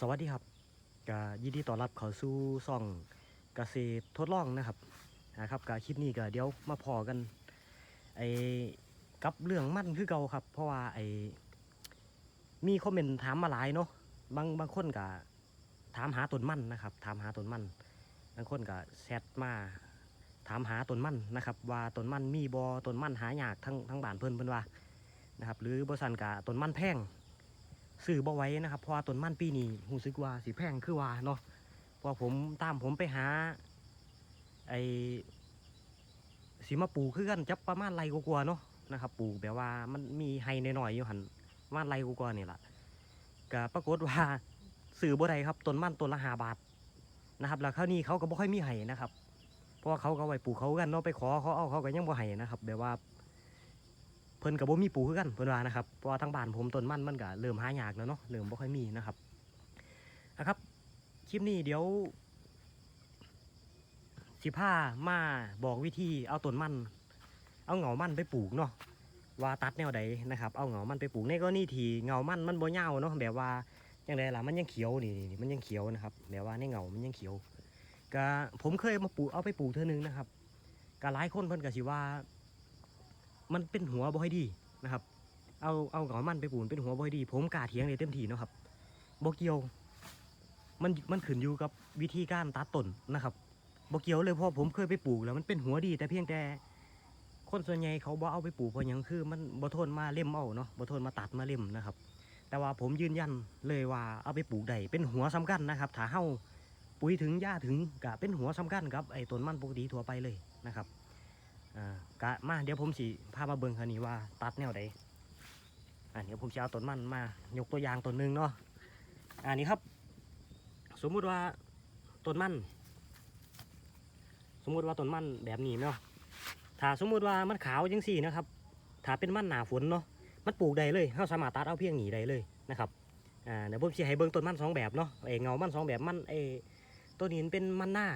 สวัสดีครับก็ยินดีต้อนรับเข้าสู่ซ่องเกษตรทดลองนะครับนะครับก็คลิปนี้ก็เดี๋ยวมาพอกันไอ้กับเรื่องมั่นคือเก่าครับ เพราะว่าไอ้มีคอมเมนต์ถามมาหลายเนาะบางบางคนก็ถามหาต้นมั่นนะครับ ถามหาต้นมั่นบางคนก็แชทมาถามหาต้นมั่นนะครับ ว่าต้นมั่นมีบอต้นมั่นหายากทั้งทั้งบ้านเพิ่นเพิ่นว่านะครับ หรือบริษัทกะต้นมั่นแพง ซื้อบ่ไว้นะครับ เพราะว่าต้นมันปีนี้รู้สึกว่าสิแพงคือว่าเนาะพอผมตามผมไปหา ไอ้สิมาปลูกคือกันจับประมาณไรกว่าเนาะนะครับปลูกแบบว่ามันมีไฮหน่อยๆอยู่หันประมาไรกว่านี่แหละก็ปรากฏว่าซื้อบ่ได้ครับต้นมันต้นละหาบาทนะครับ แล้วคราวนี้เขาก็บ่ค่อยมีไห้นะครับ เพราะว่าเขาก็เอาไว้ปลูกเขากันเนาะไปขอเขาเอาเขาก็ยังบ่ให้นะครับแบบว่า พิ่นกับบ่มีปูคือกันเพิ่นว่านะครับเพราะว่าทางบ้านผมต้นมันมันก็เริ่มหายากแล้วเนาะเริ่มบ่ค่อยมีนะครับนะครับคลิปนี้เดี๋ยว สิพามาบอกวิธีเอาต้นมัน เอาเหงามันไปปลูกเนาะว่าตัดแนวใดนะครับ เอาเหงามันไปปลูกในกรณีที่เหงามันมันบ่ยาเนาะแบบว่าอย่างไรล่ะมันยังเขียวนี่นี่มันยังเขียวนะครับแบบว่าในเหงามันยังเขียวก็ผมเคยมาปลูกเอาไปปลูกเท่อนึงนะครับก็หลายคนเพิ่นก็สิว่า มันเป็นหัวบ่อยดีนะครับ เอาเอาเหงามันไปปลูกเป็นหัวบ่อยดี ผมกาเถียงเลยเต็มทีนะครับบ่เกี่ยวมันมันขึ้นอยู่กับวิธีการตัดต้นนะครับบ่เกี่ยวเลยเพราะผมเคยไปปลูกแล้วมันเป็นหัวดี แต่เพียงแต่คนส่วนใหญ่เขาบ่เอาไปปลูกเพราะยังคือ มันบ่ทนมาเล่มเอาเนาะบ่ทนมาตัดมาเล่มนะครับ แต่ว่าผมยืนยันเลยว่าเอาไปปลูกได้เป็นหัวสำคัญนะครับถ้าเฮาปุ๋ยถึงหญ้าถึงก็เป็นหัวสำคัญครับไอ้ต้นมันปกติทั่วไปเลยนะครับ อ่ากะมาเดี๋ยวผมสิพามาเบิ่งคันนี้ว่าตัดแนวใดอ่าเดี๋ยวผมจะเอาต้นมันมายกตัวอย่างต้นหนึ่งเนาะอันนี้ครับ สมมุติว่าต้นมัน สมมุติว่าต้นมันแบบนี้เนาะถ้าสมมุติว่ามันขาวจังสี่นะครับ ถ้าเป็นมันหนาฝนเนาะมันปลูกได้เลยเราสามารถตัดเอาเพียงหนีได้เลยนะครับอ่าเดี๋ยวผมจะให้เบิ่งต้นมันสองแบบเนาะเอเงามันสองแบบมันเออตัวนี้เป็นมันหน้า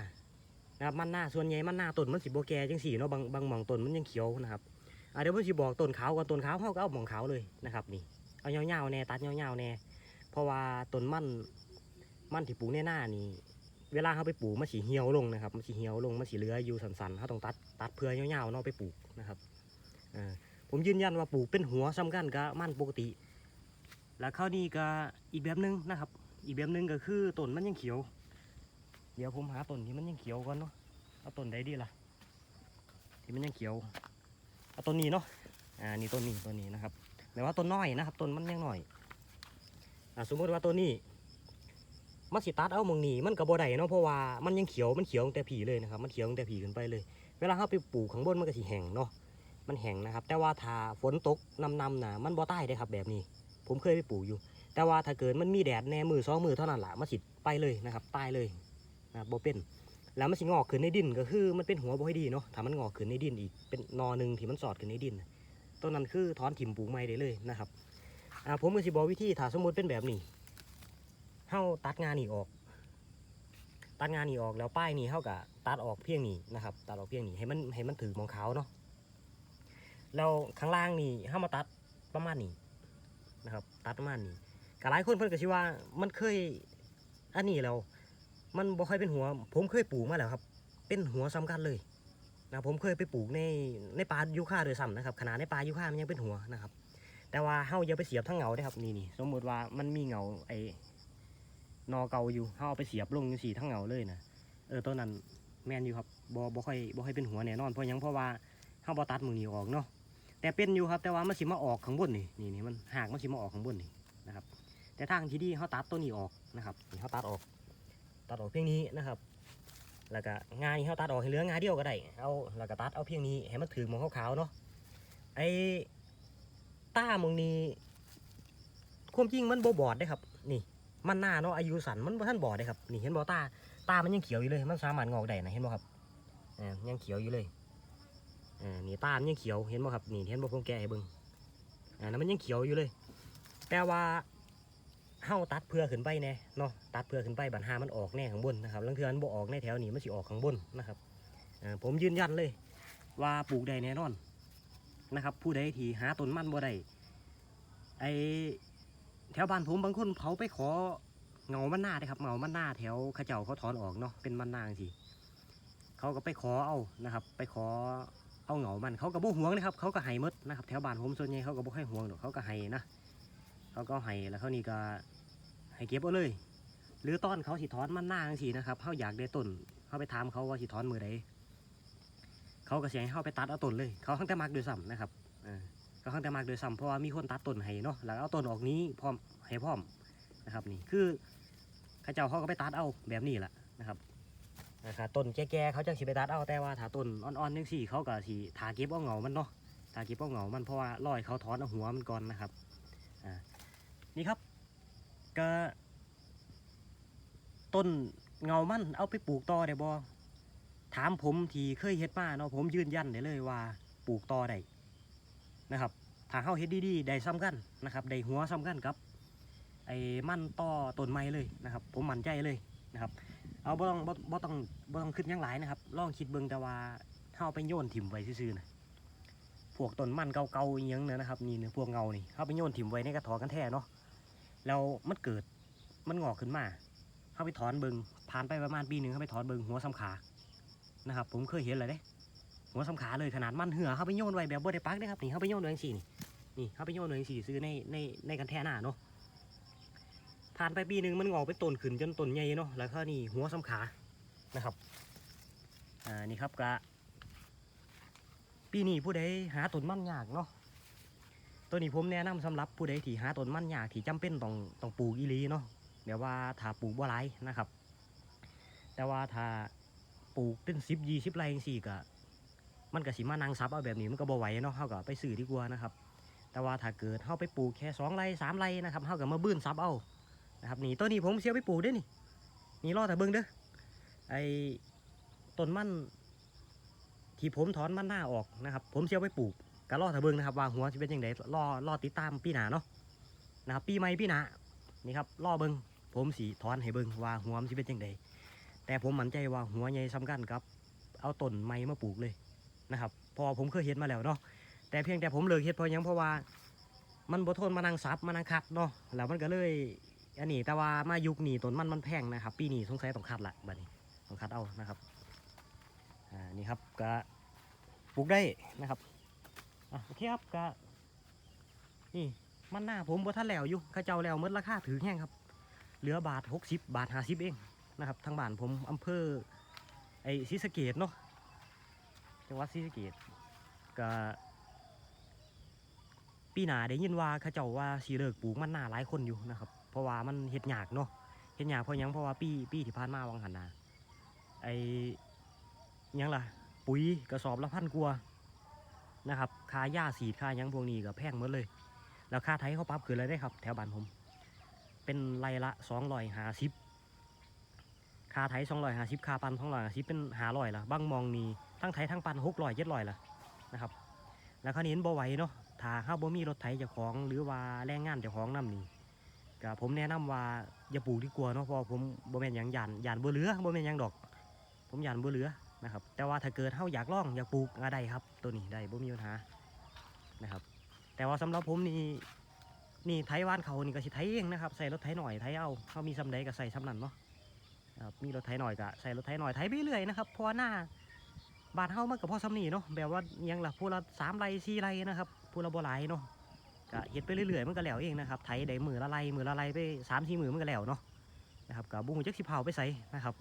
นะครับมันหน้าส่วนใหญ่มันหน้าต้นมันสิบโบแกจังสีเนาะบางบางหมองต้นมันยังเขียวนะครับอะเดี๋ยวผมสิบอกต้นขาวก่อนต้นขาวเขาก็เอาหมองขาวเลยนะครับนี่เอาเงาๆแน่ตัดเงาๆแน่เพราะว่าต้นมันมันที่ปลูกในหน้านี่เวลาเขาไปปลูกมันสีเหี่ยวลงนะครับมันสีเหี่ยวลงมันสีเหลืออยู่สันๆเขาต้องตัดตัดเพื่อเงาๆเนาะไปปลูกนะครับอ่าผมยืนยันว่าปลูกเป็นหัวสำคัญกับมันปกติ แล้วข้าวนี้ก็อีกแบบหนึงนะครับ อีกแบบหนึงก็คือต้นมันยังเขียว ดี๋ยวผมหาต้นที่มันยังเขียวก่อนเนาะเอาต้นใดดีล่ะ ที่มันยังเขียวเอาต้นนี้เนาะอ่านี่ต้นนี้ต้นนี้นะครับแต่ว่าต้นน้อยนะครับต้นมันยังน้อยอ่าสมมติว่าต้นนี้มันสิตัดเอามองนี้มันก็บ่ได้เนาะเพราะว่ามันยังเขียวมันเขียวตั้งแต่ผีเลยนะครับมันเขียวตั้งแต่ผีขึ้นไปเลย เวลาเราไปปลูกข้างบนมันก็สิแห้งเนาะมันแห้งนะครับ แต่ว่าถ้าฝนตกนำนำนะมันบ่ใต้ได้ครับแบบนี้ ผมเคยไปปลูกอยู่ แต่ว่าถ้าเกิดมันมีแดดแน่มือสองมือเท่านั้นแหละมันสิไปเลยนะครับตายเลย นะครับบ่เป็น แล้วมันสิงอกขึ้นในดินก็คือมันเป็นหัวบ่ให้ดีเนาะถ้ามันงอกขึ้นในดินอีกเป็นนอหนึ่งที่มันสอดขึ้นในดินต้นนั้นคือถอนถิ่มปลูกใหม่ได้เลยนะครับอ่าผมก็สิบอกวิธีถ้าสมมติเป็นแบบนี้เฮาตัดงานนี่ออก ตัดงานนี่ออกแล้วป้ายนี่เฮากับตัดออกเพียงนี้นะครับ ตัดออกเพียงนี้ให้มันให้มันถือมองขาวเนาะแล้วข้างล่างนี่เฮามาตัดประมาณนี้นะครับ ตัดประมาณนี้ก็หลายคนเพิ่นก็สิว่ามันเคยอันนี้แล้ว มันบ่ค่อยเป็นหัว ผมเคยปลูกมาแล้วครับ เป็นหัวสำคัญเลยนะผมเคยไปปลูกในในป่ายูคาโดยซ้ำนะครับขนาดในป่ายูคามันยังเป็นหัวนะครับ แต่ว่าเฮาอย่าไปเสียบทั้งเหงาได้ครับนี่นี่สมมติว่ามันมีเหงาไอ้นอเก่าอยู่เฮาเอาไปเสียบลงสีทั้งเหงาเลยนะเออต้นนั้นแมนอยู่ครับบ่บ่ค่อยบ่ค่อยเป็นหัวแน่นอนเพราะยังเพราะว่าเฮาบ่ตัดมือนี้ออกเนาะแต่เป็นอยู่ครับ แต่ว่ามันสิมาออกข้างบนนี่นี่นี่มันหากมันสิมาออกข้างบนนี่นะครับ แต่ทางที่ดีเฮาตัดตัวนี้ออกนะครับเฮาตัดออก ตัดออกเพียงนี้นะครับ แล้วก็งานี่เขาตัดออกให้เหลืองาเดียวก็ได้เอาแล้วก็ตัดเอาเพียงนี้ให้มันถือมองขาวๆเนาะไอ้ต้ามองนี้ความจริงมันบบอดได้ครับ นี่มันหน้าเนาะอายุสันมันท่านบอดได้ครับนี่เห็นบ่ตาตามันยังเขียวอยู่เลยมันสามารถงอกได้นะเห็นบ่ครับอ่ายังเขียวอยู่เลยอ่านี่ตามันยังเขียวเห็นบ่ครับนี่เห็นบ่ผมแกะให้เบิ่งอ่านั่นมันยังเขียวอยู่เลย แต่ว่า เฮาตัดเพื่อขึ้นไปแน่เนาะตัดเพื่อขึ้นไปบันหามันออกแน่ข้างบนนะครับลังเทือนบ่ออกในแถวนี้มันสิออกข้างบนนะครับผมยืนยันเลย ว่าปลูกได้แน่นอนนะครับ ผู้ใดที่หาต้นมันบ่ได้ไอแถวบ้านผมบางคนเขาไปขอเงามันหน้าเด้ครับเงามันหน้าแถวขาเจ้าเขาถอนออกเนาะเป็นมันหน้างซี่เขาก็ไปขอเอานะครับ ไปขอเอาเงามันเขาก็บ่หวงนะครับ เขาก็ให้มดนะครับ แถวบ้านผมส่วนใหญ่เขาก็บ่ค่อยหวงดอกเขาก็ให้นะ เขาก็ให้แล้วเขานี่ก็ให้เก็บเอาเลย หรือตอนเขาสิถอนมันหน้าจังซี่นะครับเขาอยากได้ต้นเขาไปถามเขาว่าสิถอนมือใดเขาก็สิให้เขาไปตัดเอาต้นเลย เขาทั้งแต่มักโดยซ้ำนะครับอ่าเขาทั้งแต่มักโดยซ้ำเพราะว่ามีคนตัดต้นให้เนาะแล้วเอาต้นออกนี้พร้อมให้พร้อมนะครับนี่คือข้าเจ้าเขาก็ไปตัดเอาแบบนี้แหละนะครับนะครับต้นแก่ๆเขาจังสิไปตัดเอาแต่ว่าถ้าต้นอ่อนๆนึงสี่เขาก็สิถาเก็บเอาเงามันเนาะถาเก็บเอาเงามันเพราะว่าลอยเขาถอนเอาหัวมันก่อนนะครับอ่า นี่ครับก็ต้นเงามันเอาไปปลูกต่อได้บ่ถามผมที่เคยเฮ็ดมาเนาะผมยืนยันได้เลยว่าปลูกต่อได้นะครับถ้าเฮาเฮ็ดดีๆได้ซ้ำกันนะครับได้หัวซ้ำกันกับไอ้มันต่อต้นไม้เลยนะครับ ผมมั่นใจเลยนะครับเอาบ่ต้องบ่บ่ต้องบ่ต้องคิดหยังหลายนะครับลองคิดเบิ่งแต่ว่าเฮาไปโยนถิ่มไว้ซื่อๆนะพวกต้นมันเก่าๆอีหยังเนี่ยนะครับนี่เนี่ยพวกเงานี่เฮาไปโยนถิ่มไว้ในกระถอกันแท้เนาะ แล้วมันเกิดมันงอกขึ้นมาเฮาไปถอนเบิงผ่านไปประมาณปีหนึ่งเฮาไปถอนเบิงหัวสำขานะครับ ผมเคยเห็นเลยเด้หัวสำขาเลยขนาดมันเหือเฮาไปโยนไว้แบบบ่ได้ปักเด้ครับนี่เฮาไปโยนไว้จังซี่นี่นี่เฮาไปโยนไว้จังซี่ซื้อในในในกันแท้หน้าเนาะผ่านไปปีหนึ่งมันงอกเป็นต้นขึ้นจนต้นใหญ่เนาะแล้วก็นี่หัวสำขานะครับอ่านี่ครับกะปีนี้ผู้ใดหาต้นมันยากเนาะ ตัวนี้ผมแนะนำสำหรับผู้ใดที่หาต้นมันยากที่จำเป็นต้องต้องปลูกอีลีเนาะเดี๋ยวว่าถ้าปลูกบ่หลายนะครับ แต่ว่าถ้าปลูกเป็นสิบยี่สิบไร่จังซี่ก็มันก็สิมานั่งซับเอาแบบนี้มันก็บ่ไหวเนาะเฮาก็ไปซื้อดีกว่านะครับ แต่ว่าถ้าเกิดเฮาไปปลูกแค่สองไร่สามไร่นะครับเฮาก็มาบื้นซับเอานะครับนี่ต้นนี้ผมเสียไปปลูกด้วยนี่นี่รอแต่เบิ้งเด้อไอ้ต้นมันที่ผมถอนมันหน้าออกนะครับ ผมเสียไปปลูก ก็รอแต่เบิ้งนะครับว่าหัวจะเป็นยังไงรอรอติดตามปีหนาเนาะนะครับปีใหม่ปีหนานี่ครับรอเบิ้งผมสีถอนให้เบิ้งว่าหัวมันจะเป็นยังไงแต่ผมมั่นใจว่าหัวใหญ่สำคัญกับ เอาต้นไม้มาปลูกเลยนะครับพอผมเคยเห็นมาแล้วเนาะแต่เพียงแต่ผมเลิกเห็ดเพราะยังเพราะว่า มันบ่ทนมานั่งซับมานั่งคัดเนาะแล้วมันก็เลยอันนี้แต่ว่ามายุคนี้ต้นมันมันแพงนะครับ ปีนี้สงสัยต้องคัดละบัดนี้ต้องคัดเอานะครับอ่านี่ครับก็ปลูกได้นะครับ อะโอเคครับก็นี่มันหน้าผมบ่ทันแล้วอยู่ข้าเจ้าแล้วหมดราคาถือแห้งครับ เหลือบาท60บาท50เองนะครับทางบ้านผมอำเภอไอ้ศรีสะเกดเนาะจังหวัดศรีสะเกดก็ปีหนาได้ยินว่าเขาเจ้าว่าสีเลิกปลูกมันหน้าหลายคนอยู่นะครับ เพราะว่ามันเห็ดหยากเนาะเห็ดหยากเพราะยังเพราะว่าปีปีที่ผ่านมาวังหันนาไอยังล่ะ ปุ๋ยกระสอบละพันกว่า นะครับค่าหญ้าสีค่ายังพวกนี้ก็แพงหมดเลย แล้วค่าไทยเขาปรับขึ้นเลยได้ครับ แถวบ้านผม เป็นไรละสองร้อยห้าสิบค่าไทยสองร้อยห้าสิบค่าปันสองร้อยห้าสิบเป็นหาร้อยละบางมองนี่ทั้งไทยทั้งปันหกร้อยเจ็ดร้อยละนะครับ แล้วคราวนี้บ่ไหวเนาะถ้าห้าบ่มีรถไถเจ้าของหรือว่าแรงงานเจ้าของนํนี่ก็ผมแนะนำว่าอย่าปลูกดีกว่าเนาะเพราะผมบ่แม่นหยังยานยานบ่เหลือบ่แม่นหยังดอก ผมยานบ่เหลือ นะครับ แต่ว่าถ้าเกิดเฮาอยากล่องอยากปลูกก็ได้ครับ ตัวนี้ได้บ่มีปัญหานะครับ แต่ว่าสำหรับผมนี่นี่ไถวานเขานี่ก็สิไถเองนะครับใส่รถไถหน่อยไถเอาเฮามีซำใดก็ใส่ซำนั้นเนาะครับมีรถไถหน่อยก็ใส่รถไถหน่อยไถไปเรื่อยนะครับเพราะหน้าบานเฮามันก็พอซำนี้เนาะแบบว่ายังละผู้ละสามไร่สี่ไร่นะครับผู้ละบ่หลายเนาะก็เฮ็ดไปเรื่อยๆมันก็แล้วเองนะครับไถได้มือละไรมือละไรไปสามสี่มือมันก็แล้วเนาะนะครับกับบุ้งจักสิเผาไปใส่นะครับ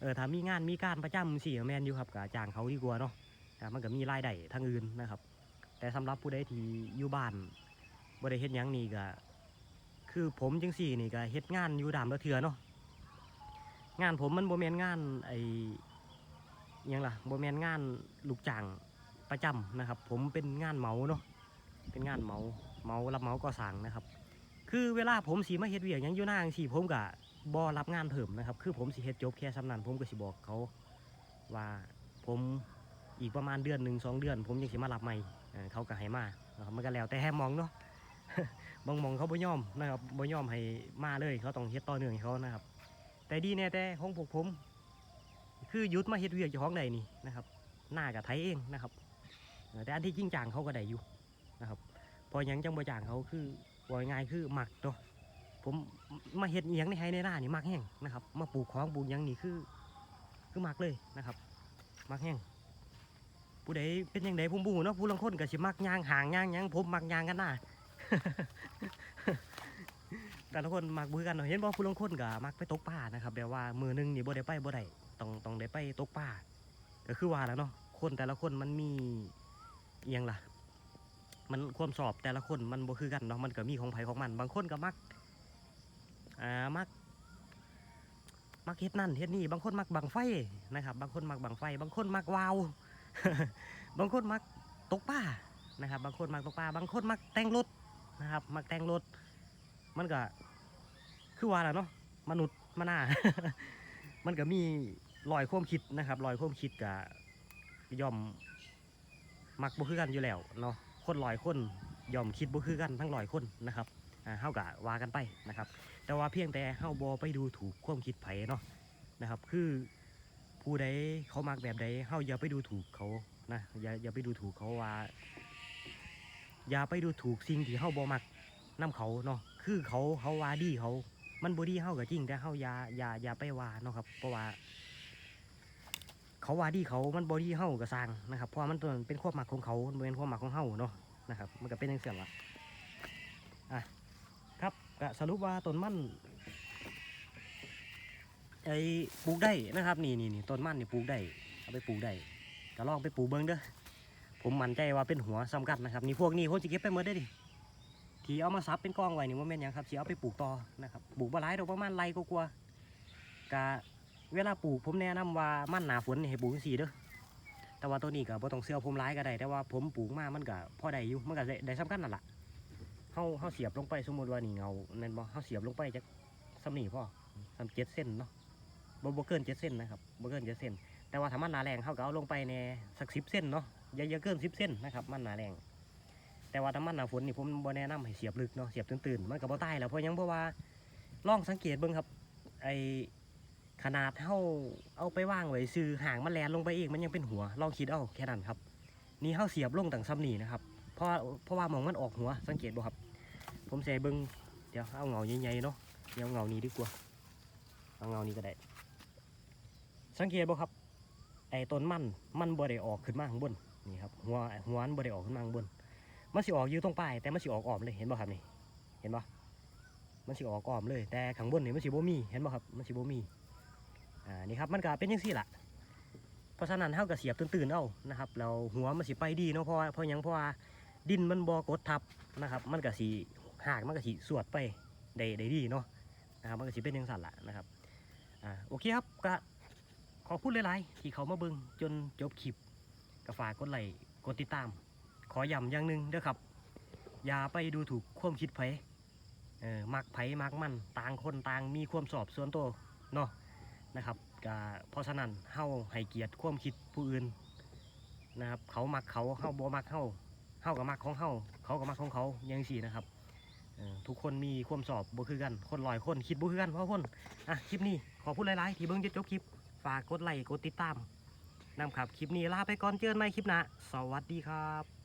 เออถ้ามีงานมีการประจำสี่แมนอยู่ครับก็จ้างเขาดีกว่าเนาะแต่มันก็มีรายได้ทางอื่นนะครับ แต่สำหรับผู้ใดที่อยู่บ้านบ่ได้เฮ็ดยังนี่ก็คือผมจังสี่นี่ก็เฮ็ดงานอยู่ดามละเทือเนาะงานผมมันโบแมนงานไอ้ยังล่ะโบแมนงานลูกจ้างประจำนะครับ ผมเป็นงานเมาเนาะเป็นงานเมาเมารับเมาก่อสร้างนะครับ คือเวลาผมสีมาเฮ็ดเวียกยังอยู่หน้าจังซี่ผมก็ บ่รับงานเพิ่มนะครับ คือผมสิเฮ็ดจบแค่สำนั้นผมก็สิบอกเขาว่าผมอีกประมาณเดือนหนึ่งสองเดือน ผมยังสิมารับใหม่เขาก็ให้มานะครับมันก็แล้วแต่แฮมองเนาะบางมองเขาบ่ยอมนะครับบ่ยอมให้มาเลย เขาต้องเฮ็ดต่อเนื่องให้เขานะครับ แต่ดีแน่แต่ของพวกผม คือหยุดมาเฮ็ดเวียกจ้าของใดนี่นะครับ หน้ากับไทยเองนะครับแต่อันที่จริงจังเขาก็ได้อยู่นะครับ พอยังจังบ่จ้างเขาคือว่าง่ายๆคือหมักเนาะ ผมมาเฮ็ดเอียงในไฮในหน้านี่มักแห้งนะครับ มาปลูกของปลูกยังนี่คือคือมักเลยนะครับมักแห้งผู้ใดเป็นยังไงผมบูเนาะผู้ลางคนก็สิมักย่างห่างย่างยังผมมักย่างกันหน้าแต่ละคนมักบือกันเนาะเห็นบ่ผู้ลางคนก็มักไปตกปลานะครับแบบว่ามือหนึงนี่บ่ได้ไปบ่ได้ต้องต้องได้ไปตกปลาก็คือว่าแล้วเนาะคนแต่ละคนมันมีเอียงล่ะ มันความสอบแต่ละคนมันบ่คือกันเนาะมันก็มีของไผของมัน บางคนก็มัก อ่ามัก มักเฮ็ดนั่นเฮ็ดนี่ บางคนมักบังไฟนะครับ บางคนมักบังไฟ บางคนมักวาว บางคนมักตกปลานะครับ บางคนมักตกปลาบางคนมักแต่งรถนะครับ มักแต่งรถ มันก็คือว่าแหละเนาะมนุษย์มาหน้า มันก็มีรอยความคิดนะครับรอยความคิดก็ย่อมมักบ่คือกันอยู่แล้วเนาะคนลอยคนย่อมคิดบ่คือกันทั้งลอยคนนะครับอ่าเฮากะว่ากันไปนะครับ แต่ว่าเพียงแต่เฮาบ่ไปดูถูกความคิดไผเนาะนะครับ คือผู้ใดเขามักแบบใดเฮาอย่าไปดูถูกเขานะอย่าอย่าไปดูถูกเขาว่า อย่าไปดูถูกสิ่งที่เฮาบ่มักนํเขาเนาะคือเขาเขาว่าดีเขา มันบ่ดีเฮาก็จริงแต่เฮาอย่าอย่าอย่าไปว่าเนาะครับ เพราะว่า เขาว่าดีเขามันบอดี้เฮาก็สร้างนะครับเพราะว่ามันเป็นความหมักของเขามันเป็นความหมักของเฮาเนาะนะครับ มันก็เป็นอย่างเสียละ่ะ ก็สรุปว่าต้นมันไอ้ปลูกได้นะครับนี่นี่นี่ต้นมันนี่ปลูกได้เอาไปปลูกได้ก็ลองไปปลูกเบิ้งเด้อผมมั่นใจว่าเป็นหัวสำคัญนะครับนี่พวกนี้คนจะเก็บไปหมดได้ดิที่เอามาซับเป็นกองไว้นี่ว่าแม่นยังครับสิเอาไปปลูกต่อนะครับปลูกบ่หลายดอกประมาณไรก็กลัวกะเวลาปลูกผมแนะนำว่ามันหนาฝนให้ปลูกจังซี่เด้อแต่ว่าตัวนี้ก็บ่ต้องเสื้อผมร้ายก็ได้แต่ว่าผมปลูกมามันก็พอได้อยู่มันก็ได้สำคัญนั่นแหละ เฮาเฮาเสียบลงไปสมมติว่านี่เงานั่นบ่เฮาเสียบลงไปจักสำนี่พ่อสำเจ็ดเส้นเนาะบ่บ่เกินเจ็ดเส้นนะครับบ่เกินเจ็ดเส้น แต่ว่าถ้ามันหนาแรงเฮาก็เอาลงไปในสักสิบเส้นเนาะอย่าอย่าเกินสิบเส้นนะครับมันหนาแรง แต่ว่าถ้ามันหนาฝนนี่ผมบ่แนะนำให้เสียบลึกเนาะเสียบตื่นๆมันก็บ่ตายแล้วเพราะยังเพราะว่าลองสังเกตเบิ่งครับไอขนาดเท่าเอาไปว่างไว้ซื้อห่างมันแลนลงไปเองมันยังเป็นหัวลองคิดเอาแค่นั้นครับ นี่เท่าเสียบลงต่างซ้ำนี่นะครับ เพราะเพราะว่าหมองมันออกหัวสังเกตบ่ครับ ผมใส่เบิ้งเดี๋ยวเอาเงาใหญ่ๆเนาะเดี๋ยวเอาเงานี้ดีกว่าเอาเงานี้ก็ได้ สังเกตบ่ครับไอ้ต้นมันมันบ่ได้ออกขึ้นมาข้างบนนี่ครับหัวหัวมันบ่ได้ออกขึ้นมาข้างบนมันสิออกอยู่ตรงปลายแต่มันสิออกอ้อมเลยเห็นบ่ครับนี่เห็นบ่มันสิออกอ้อมเลย แต่ข้างบนนี่มันสิบ่มีเห็นบ่ครับมันสิบ่มีอ่านี่ครับมันก็เป็นยังสี่ละเพราะฉะนั้นเท่ากับเสียบตื่นๆเอานะครับแล้วหัวมันสิไปดีเนาะเพราะเพราะหยังเพราะว่า ดินมันบ่กดทับนะครับ มันก็สิหากมันก็สิสวดไปได้ได้ดีเนาะนะครับมันก็สิเป็นยังสั่นละนะครับอ่าโอเคครับก็ขอพูดหลายๆที่เขามาเบิ่งจนจบคลิปก็ฝากกดไลค์กดติดตาม ขอย้ำอย่างหนึ่งเด้อครับอย่าไปดูถูกความคิดไผเออมักไผมักมันต่างคนต่างมีความสอบส่วนตัวเนาะนะครับก็เพราะฉะนั้นเฮาให้เกียรติความคิดผู้อื่นนะครับเขามักเขาเฮาบ่มักเฮา เฮากับมักของเฮาเขากับมักของเขายังสี่นะครับทุกคนมีความสอบบ่คือกัน คนลอยคนคิดบ่คือกันเพราะคนอะคลิปนี้ขอพูดหลายๆที่เบิ้งจะจบคลิปฝากกดไลค์กดติดตามนำครับคลิปนี้ลาไปก่อนเจอกันใหม่คลิปหน้าสวัสดีครับ